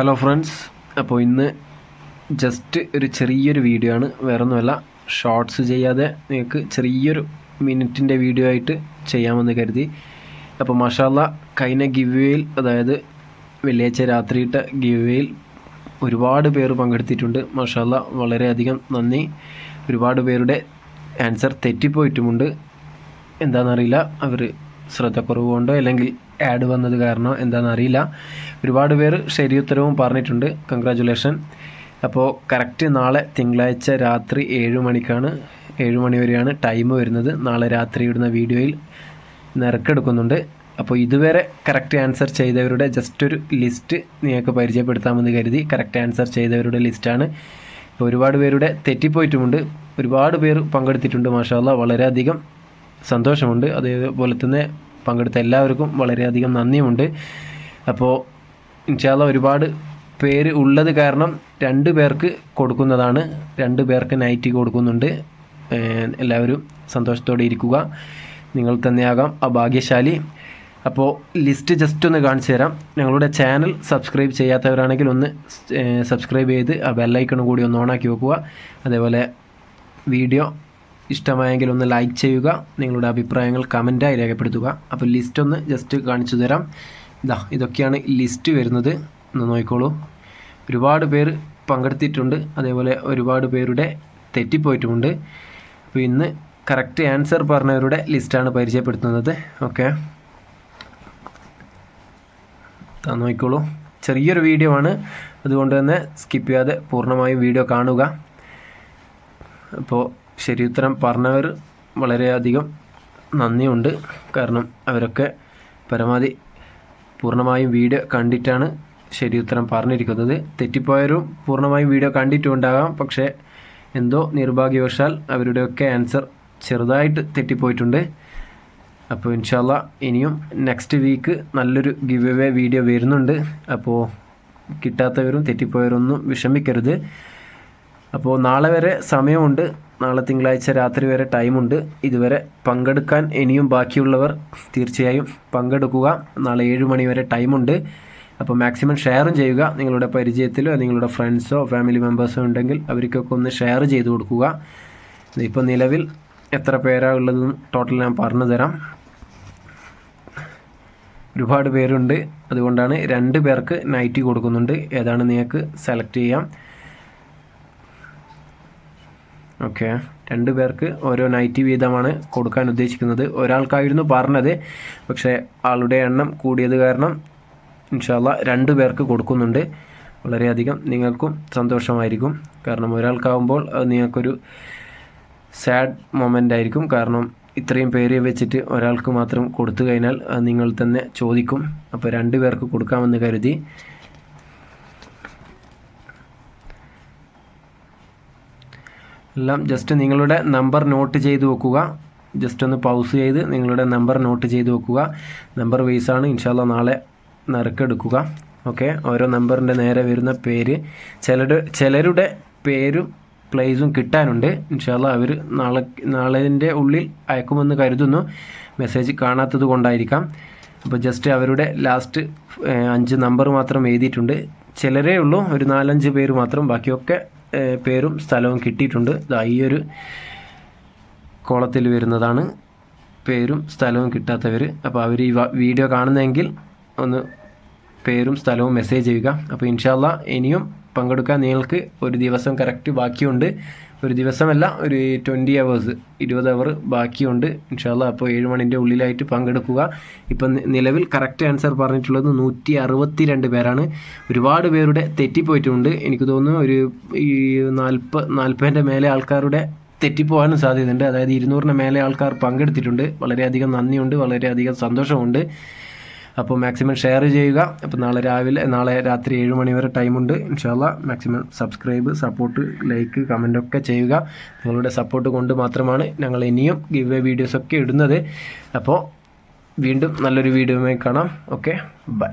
Hello friends അപ്പോൾ ഇന്ന് just ഒരു ചെറിയൊരു വീഡിയോ ആണ്. വേറെ ഒന്നുമല്ല ഷോർട്സ് ചെയ്യാതെ നിങ്ങൾക്ക് ചെറിയൊരു മിനിറ്റിന്റെ വീഡിയോ ആയിട്ട് ചെയ്യാമെന്ന് കരുതി. അപ്പോൾ മഷാല്ല കഴിഞ്ഞ ഗിവേയിൽ അതായത് വെള്ളിയാഴ്ച രാത്രിയിട്ട ഗിവേയിൽ ഒരുപാട് പേർ പങ്കെടുത്തിട്ടുണ്ട്. മഷാല്ല വളരെയധികം നന്ദി. ഒരുപാട് പേരുടെ ആൻസർ തെറ്റിപ്പോയിട്ടുമുണ്ട്. എന്താണെന്നറിയില്ല. അവർ ശ്രദ്ധക്കുറവ് കൊണ്ടോ അല്ലെങ്കിൽ ആഡ് വന്നത് കാരണം എന്താണെന്ന് അറിയില്ല. ഒരുപാട് പേര് ശരിയുത്തരവും പറഞ്ഞിട്ടുണ്ട്. കൺഗ്രാജുലേഷൻ അപ്പോൾ കറക്റ്റ് നാളെ തിങ്കളാഴ്ച രാത്രി ഏഴ് മണിക്കാണ് ഏഴ് മണി വരെയാണ് ടൈം വരുന്നത്. നാളെ രാത്രി ഇടുന്ന വീഡിയോയിൽ നിറക്കെടുക്കുന്നുണ്ട് അപ്പോൾ ഇതുവരെ കറക്റ്റ് ആൻസർ ചെയ്തവരുടെ ജസ്റ്റ് ഒരു ലിസ്റ്റ് നിങ്ങൾക്ക് പരിചയപ്പെടുത്താമെന്ന് കരുതി കറക്റ്റ് ആൻസർ ചെയ്തവരുടെ ലിസ്റ്റാണ് ഒരുപാട് പേരുടെ തെറ്റിപ്പോയിട്ടുമുണ്ട്. ഒരുപാട് പേർ പങ്കെടുത്തിട്ടുണ്ട് മാഷാല്ല വളരെയധികം സന്തോഷമുണ്ട്. അതേപോലെ തന്നെ പങ്കെടുത്ത എല്ലാവർക്കും വളരെയധികം നന്ദിയുമുണ്ട്. അപ്പോൾ ഇൻഷാല്ല ഒരുപാട് പേര് ഉള്ളത് കാരണം രണ്ട് പേർക്ക് കൊടുക്കുന്നതാണ്. രണ്ട് പേർക്ക് നൈറ്റ് കൊടുക്കുന്നുണ്ട്. എല്ലാവരും സന്തോഷത്തോടെ ഇരിക്കുക. നിങ്ങൾ തന്നെയാകാം ആ ഭാഗ്യശാലി. അപ്പോൾ ലിസ്റ്റ് ജസ്റ്റ് ഒന്ന് കാണിച്ചു തരാം. ഞങ്ങളുടെ ചാനൽ സബ്സ്ക്രൈബ് ചെയ്യാത്തവരാണെങ്കിൽ ഒന്ന് സബ്സ്ക്രൈബ് ചെയ്ത് ആ ബെല്ലൈക്കണും കൂടി ഒന്ന് ഓണാക്കി വെക്കുക. അതേപോലെ വീഡിയോ ഇഷ്ടമായെങ്കിൽ ഒന്ന് ലൈക്ക് ചെയ്യുക നിങ്ങളുടെ അഭിപ്രായങ്ങൾ കമന്റായി രേഖപ്പെടുത്തുക. അപ്പോൾ ലിസ്റ്റ് ഒന്ന് ജസ്റ്റ് കാണിച്ചു തരാം. ഇതാ ഇതൊക്കെയാണ് ലിസ്റ്റ് വരുന്നത്. ഒന്ന് നോക്കിക്കോളൂ. ഒരുപാട് പേര് പങ്കെടുത്തിട്ടുണ്ട്. അതേപോലെ ഒരുപാട് പേരുടെ തെറ്റിപ്പോയിട്ടുമുണ്ട്. അപ്പോൾ ഇന്ന് കറക്റ്റ് ആൻസർ പറഞ്ഞവരുടെ ലിസ്റ്റാണ് പരിചയപ്പെടുത്തുന്നത്. ഓക്കെ നോക്കിക്കോളൂ. ചെറിയൊരു വീഡിയോ ആണ്. അതുകൊണ്ട് തന്നെ സ്കിപ്പ് ചെയ്യാതെ പൂർണമായും വീഡിയോ കാണുക. അപ്പോൾ ശരി ഉത്തരം പറഞ്ഞവർ വളരെയധികം നന്ദിയുണ്ട്. കാരണം അവരൊക്കെ പരമാവധി പൂർണമായും വീഡിയോ കണ്ടിട്ടാണ് ശരി ഉത്തരം പറഞ്ഞിരിക്കുന്നത്. തെറ്റിപ്പോയവരും പൂർണമായും വീഡിയോ കണ്ടിട്ടുണ്ടാകാം. പക്ഷേ എന്തോ നിർഭാഗ്യവശാൽ അവരുടെയൊക്കെ ആൻസർ ചെറുതായിട്ട് തെറ്റിപ്പോയിട്ടുണ്ട്. അപ്പോൾ ഇൻഷാല്ല ഇനിയും നെക്സ്റ്റ് വീക്ക് നല്ലൊരു ഗിവ് എവേ വീഡിയോ വരുന്നുണ്ട്. അപ്പോൾ കിട്ടാത്തവരും തെറ്റിപ്പോയവരൊന്നും വിഷമിക്കരുത്. അപ്പോൾ നാളെ വരെ സമയമുണ്ട്. നാളെ തിങ്കളാഴ്ച രാത്രി വരെ ടൈമുണ്ട്. ഇതുവരെ പങ്കെടുക്കാൻ ഇനിയും ബാക്കിയുള്ളവർ തീർച്ചയായും പങ്കെടുക്കുക. നാളെ ഏഴ് മണി വരെ ടൈമുണ്ട്. അപ്പോൾ മാക്സിമം ഷെയറും ചെയ്യുക. നിങ്ങളുടെ പരിചയത്തിലോ നിങ്ങളുടെ ഫ്രണ്ട്സോ ഫാമിലി മെമ്പേഴ്സോ ഉണ്ടെങ്കിൽ അവർക്കൊക്കെ ഒന്ന് ഷെയർ ചെയ്ത് കൊടുക്കുക. ഇപ്പോൾ നിലവിൽ എത്ര പേരാ ഉള്ളതെന്ന് ടോട്ടൽ ഞാൻ പറഞ്ഞു തരാം. ഒരുപാട് പേരുണ്ട്. അതുകൊണ്ടാണ് രണ്ട് പേർക്ക് നൈറ്റി കൊടുക്കുന്നുണ്ട്. ഏതാണ് നിങ്ങൾക്ക് സെലക്ട് ചെയ്യാം. ഓക്കെ. രണ്ട് പേർക്ക് ഓരോ നൈറ്റ് വീതമാണ് കൊടുക്കാൻ ഉദ്ദേശിക്കുന്നത്. ഒരാൾക്കായിരുന്നു പറഞ്ഞത് പക്ഷേ ആളുടെ എണ്ണം കൂടിയത് കാരണം ഇൻഷാല്ല രണ്ട് പേർക്ക് കൊടുക്കുന്നുണ്ട്. വളരെയധികം നിങ്ങൾക്കും സന്തോഷമായിരിക്കും. കാരണം ഒരാൾക്കാവുമ്പോൾ അത് നിങ്ങൾക്കൊരു സാഡ് മൊമെന്റ് ആയിരിക്കും. കാരണം ഇത്രയും പേര് വെച്ചിട്ട് ഒരാൾക്ക് മാത്രം കൊടുത്തു കഴിഞ്ഞാൽ നിങ്ങൾ തന്നെ ചോദിക്കും. അപ്പോൾ രണ്ട് പേർക്ക് കൊടുക്കാമെന്ന് കരുതി. എല്ലാം ജസ്റ്റ് നിങ്ങളുടെ നമ്പർ നോട്ട് ചെയ്ത് വെക്കുക. ജസ്റ്റ് ഒന്ന് പൗസ് ചെയ്ത് നിങ്ങളുടെ നമ്പർ നോട്ട് ചെയ്ത് വെക്കുക. നമ്പർ ആണ്. ഇൻഷാല്ല നാളെ നറുക്കെടുക്കുക. ഓക്കെ ഓരോ നമ്പറിന്റെ നേരെ വരുന്ന പേര്. ചിലരുടെ ചിലരുടെ പേരും പ്ലേസും കിട്ടാനുണ്ട്. ഇൻഷാല്ല അവർ നാളെ നാളെന്റെ ഉള്ളിൽ അയക്കുമെന്ന് കരുതുന്നു. മെസ്സേജ് കാണാത്തത് കൊണ്ടായിരിക്കാം. അപ്പോൾ ജസ്റ്റ് അവരുടെ ലാസ്റ്റ് അഞ്ച് നമ്പർ മാത്രം എഴുതിയിട്ടുണ്ട്. ചിലരേ ഉള്ളൂ. ഒരു നാലഞ്ച് പേര് മാത്രം. ബാക്കിയൊക്കെ പേരും സ്ഥലവും കിട്ടിയിട്ടുണ്ട്. ഈ ഒരു കോളത്തിൽ വരുന്നതാണ്. പേരും സ്ഥലവും കിട്ടാത്തവർ അപ്പോൾ അവർ ഈ വീഡിയോ കാണുന്നതെങ്കിൽ ഒന്ന് പേരും സ്ഥലവും മെസ്സേജ് ചെയ്യുക. അപ്പോൾ ഇൻഷാല്ല ഇനിയും പങ്കെടുക്കാൻ നിങ്ങൾക്ക് ഒരു ദിവസം കറക്റ്റ് ബാക്കിയുണ്ട്. ഒരു ദിവസമല്ല ഒരു ട്വന്റി അവേഴ്സ് ഇരുപത് അവർ ബാക്കിയുണ്ട് ഇൻഷാല്ല അപ്പോൾ ഏഴ് മണിന്റെ ഉള്ളിലായിട്ട് പങ്കെടുക്കുക. ഇപ്പം നിലവിൽ കറക്റ്റ് ആൻസർ പറഞ്ഞിട്ടുള്ളത് നൂറ്റി അറുപത്തി രണ്ട് പേരാണ്. ഒരുപാട് പേരുടെ തെറ്റിപ്പോയിട്ടുണ്ട്. എനിക്ക് തോന്നുന്നു ഒരു ഈ നാൽപ്പ നാൽപ്പതിന്റെ മേലെ ആൾക്കാരുടെ തെറ്റിപ്പോകാനും സാധ്യതയുണ്ട്. അതായത് ഇരുന്നൂറിന് മേലെ ആൾക്കാർ പങ്കെടുത്തിട്ടുണ്ട്. വളരെയധികം നന്ദിയുണ്ട്. വളരെയധികം സന്തോഷമുണ്ട്. അപ്പോൾ മാക്സിമം ഷെയർ ചെയ്യുക. അപ്പോൾ നാളെ രാവിലെ നാളെ രാത്രി ഏഴ് മണി വരെ ടൈമുണ്ട് ഇൻഷാല്ല maximum subscribe support like comment ഒക്കെ ചെയ്യുക. നിങ്ങളുടെ സപ്പോർട്ട് കൊണ്ട് മാത്രമാണ് ഞങ്ങൾ ഇനിയും ഗിവ് എ വീഡിയോസൊക്കെ ഇടുന്നത്. അപ്പോൾ വീണ്ടും നല്ലൊരു വീഡിയോയുമായി കാണാം. Okay bye